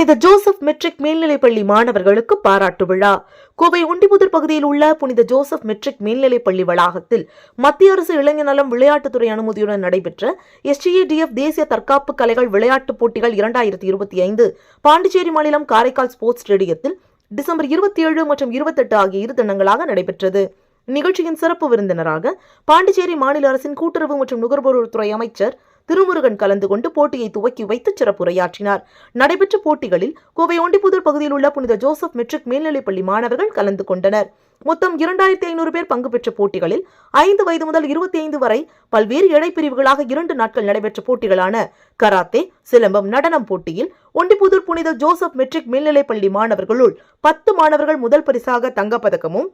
புனித Joseph matric மேல்நிலைப்பள்ளி மாணவர்களுக்கு பாராட்டு விழா. கோவை ஒண்டிபுதூர் பகுதியில் உள்ள புனித ஜோசப் மெட்ரிக் மேல்நிலைப்பள்ளி வளாகத்தில் மத்திய அரசு இளைஞர் நலம் விளையாட்டுத்துறை அனுமதியுடன் நடைபெற்ற எஸ்டிஏடிஎஃப் தேசிய தற்காப்பு கலைகள் விளையாட்டுப் போட்டிகள் இரண்டாயிரத்தி இருபத்தி ஐந்து பாண்டிச்சேரி மாநிலம் காரைக்கால் ஸ்போர்ட்ஸ் ஸ்டேடியத்தில் டிசம்பர் இருபத்தி ஏழு மற்றும் இருபத்தெட்டு ஆகிய இரு தினங்களாக நடைபெற்றது. நிகழ்ச்சியின் சிறப்பு விருந்தினராக பாண்டிச்சேரி மாநில அரசின் கூட்டுறவு மற்றும் நுகர்வோர் துறை அமைச்சர் திருமுருகன் கலந்து கொண்டு போட்டியை துவக்கி வைத்து சிறப்புரையாற்றினார். நடைபெற்ற போட்டிகளில் கோவை ஒண்டிப்புதூர் பகுதியில் உள்ள புனித ஜோசப் மெட்ரிக் மேல்நிலைப்பள்ளி மாணவர்கள் கலந்து கொண்டனர். மொத்தம் இரண்டாயிரத்தி ஐநூறு பேர் பங்கு பெற்ற போட்டிகளில் ஐந்து வயது முதல் இருபத்தி ஐந்து வரை பல்வேறு இடைப்பிரிவுகளாக இரண்டு நாட்கள் நடைபெற்ற போட்டிகளான கராத்தே சிலம்பம் நடனம் போட்டியில் ஒண்டிப்புதூர் புனித ஜோசப் மெட்ரிக் மேல்நிலைப்பள்ளி மாணவர்களுள் பத்து மாணவர்கள் முதல் பரிசாக தங்கப்பதக்கமும்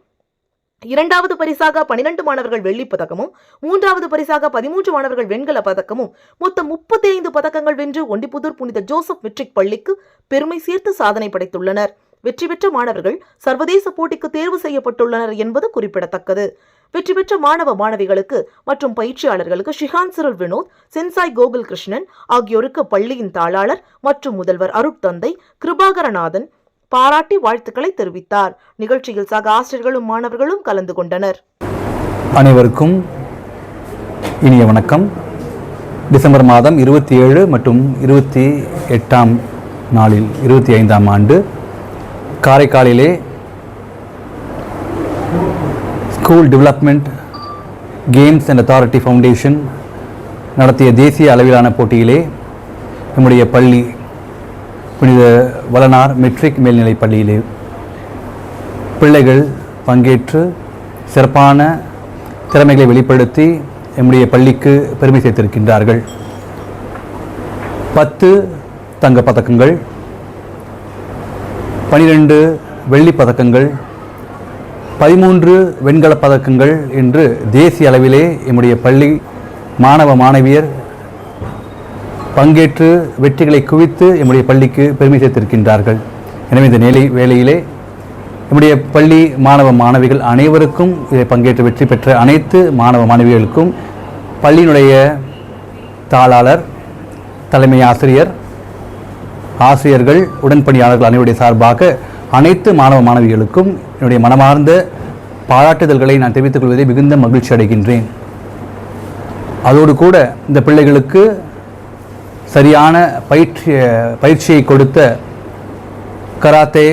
இரண்டாவது பரிசாக பனிரெண்டு மாணவர்கள் வெள்ளி பதக்கமும் மூன்றாவது பரிசாக பதிமூன்று மாணவர்கள் வெண்கல பதக்கமும் மொத்தம் முப்பத்தி ஐந்து பதக்கங்கள் வென்று ஒண்டிபுதூர் புனித ஜோசப் மெட்ரிக் பள்ளிக்கு பெருமை சேர்த்து சாதனை படைத்துள்ளனர். வெற்றி பெற்ற மாணவர்கள் சர்வதேச போட்டிக்கு தேர்வு செய்யப்பட்டுள்ளனர் என்பது குறிப்பிடத்தக்கது. வெற்றி பெற்ற மாணவ மாணவிகளுக்கு மற்றும் பயிற்சியாளர்களுக்கு ஷிகான் சிரல் வினோத் சென்சாய் கோகுல் கிருஷ்ணன் ஆகியோருக்கு பள்ளியின் தாளாளர் மற்றும் முதல்வர் அருட்தந்தை கிருபாகரநாதன் பாராட்டி வாழ்த்துக்களை தெரிவித்தார். நிகழ்ச்சியில் சக ஆசிரியர்களும் மாணவர்களும் கலந்து கொண்டனர். அனைவருக்கும் இனிய வணக்கம். டிசம்பர் மாதம் இருபத்தி ஏழு மற்றும் இருபத்தி எட்டாம் நாளில் இருபத்தி ஐந்தாம் ஆண்டு காரைக்காலிலே school development games and authority foundation நடத்திய தேசிய அளவிலான போட்டியிலே நம்முடைய பள்ளி புனித வளனார் மெட்ரிக் மேல்நிலைப் பள்ளியிலே பிள்ளைகள் பங்கேற்று சிறப்பான திறமைகளை வெளிப்படுத்தி நம்முடைய பள்ளிக்கு பெருமை சேர்த்திருக்கின்றார்கள். பத்து தங்கப் பதக்கங்கள் பனிரெண்டு வெள்ளிப் பதக்கங்கள் பதிமூன்று வெண்கலப் பதக்கங்கள் என்று தேசிய அளவிலே எம்முடைய பள்ளி மாணவ மாணவியர் பங்கேற்று வெற்றிகளை குவித்து எம்முடைய பள்ளிக்கு பெருமை சேர்த்திருக்கின்றார்கள். எனவே இந்த நிலை வேளையிலே நம்முடைய பள்ளி மாணவ மாணவிகள் அனைவருக்கும் இதை பங்கேற்று வெற்றி பெற்ற அனைத்து மாணவ மாணவிகளுக்கும் பள்ளியினுடைய தாளாளர் தலைமை ஆசிரியர் ஆசிரியர்கள் உடன்பணியாளர்கள் அனைவருடைய சார்பாக அனைத்து மாணவ மாணவிகளுக்கும் என்னுடைய மனமார்ந்த பாராட்டுதல்களை நான் தெரிவித்துக் கொள்வதை மிகுந்த மகிழ்ச்சி அடைகின்றேன். அதோடு கூட இந்த பிள்ளைகளுக்கு சரியான பயிற்சி பயிற்சியை கொடுத்த கராத்தே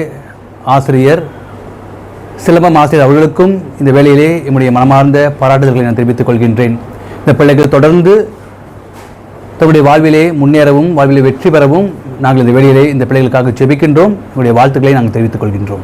ஆசிரியர் சிலம்பம் ஆசிரியர் அவர்களுக்கும் இந்த வேலையிலே என்னுடைய மனமார்ந்த பாராட்டுதல்களை நான் தெரிவித்துக் கொள்கின்றேன். இந்த பிள்ளைகள் தொடர்ந்து தன்னுடைய வாழ்விலே முன்னேறவும் வாழ்விலே வெற்றி பெறவும் நாங்கள் இந்த வேலையிலே இந்த பிள்ளைகளுக்காக ஜெபிக்கின்றோம். உங்களுடைய வாழ்த்துக்களை நாங்கள் தெரிவித்துக் கொள்கின்றோம்.